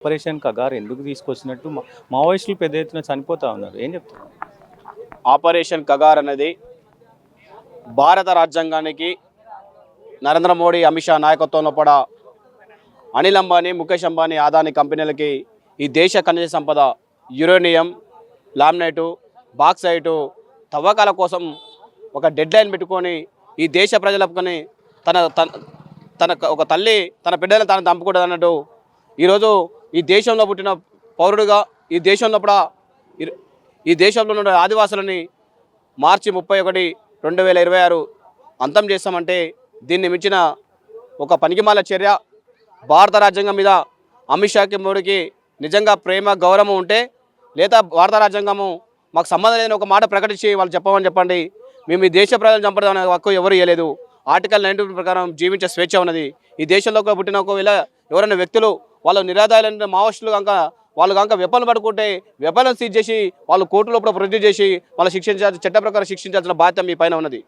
Operation Kagar ఎందుకు తీసుకొచ్చినట్టు మా- మావోయిస్టులు పెద్ద ఎత్తున చనిపోతా ఉన్నారు. ఏం చెప్తారు? ఆపరేషన్ కగార్ అనేది భారత రాజ్యాంగానికి నరేంద్ర మోడీ అమిత్ షా నాయకత్వంలో కూడా అనిల్ అంబానీ ముఖేష్ అంబానీ ఆదాని కంపెనీలకి ఈ దేశ ఖనిజ సంపద యురేనియం లామినేటు బాక్సైటు తవ్వకాల కోసం ఒక డెడ్ లైన్ పెట్టుకొని ఈ దేశ ప్రజలకుని తన తన తన ఒక తల్లి తన బిడ్డలను తను చంపకూడదు అన్నట్టు ఈరోజు ఈ దేశంలో పుట్టిన పౌరుడిగా ఈ దేశంలో కూడా ఈ దేశంలో ఉన్న ఆదివాసులని మార్చి ముప్పై ఒకటి రెండు వేల ఇరవై ఆరు అంతం చేస్తామంటే దీన్ని మించిన ఒక పనికిమాల చర్య భారత రాజ్యాంగం మీద అమిత్ షాకి మోడీకి నిజంగా ప్రేమ గౌరవం ఉంటే లేదా భారత రాజ్యాంగము మాకు సంబంధం లేదని ఒక మాట ప్రకటించి వాళ్ళు చెప్పమని చెప్పండి. మేము ఈ దేశ ప్రజలు చంపడం అనే హక్కు ఎవరు ఇవ్వలేదు ఆర్టికల్ నైన్టీన్ ప్రకారం జీవించే స్వేచ్ఛ ఉన్నది. ఈ దేశంలో పుట్టిన ఒకవేళ ఎవరైనా వ్యక్తులు వాళ్ళు నిరాదాయాలైన మావోయిస్టులు కనుక వాళ్ళు కనుక వెపన్లు పడుకుంటే వెపన్లు సీజ్ చేసి వాళ్ళు కోర్టులో కూడా ప్రొడ్యూస్ చేసి వాళ్ళు శిక్షించాల్సి చట్ట ప్రకారం శిక్షించాల్సిన బాధ్యత మీ పైన ఉన్నది.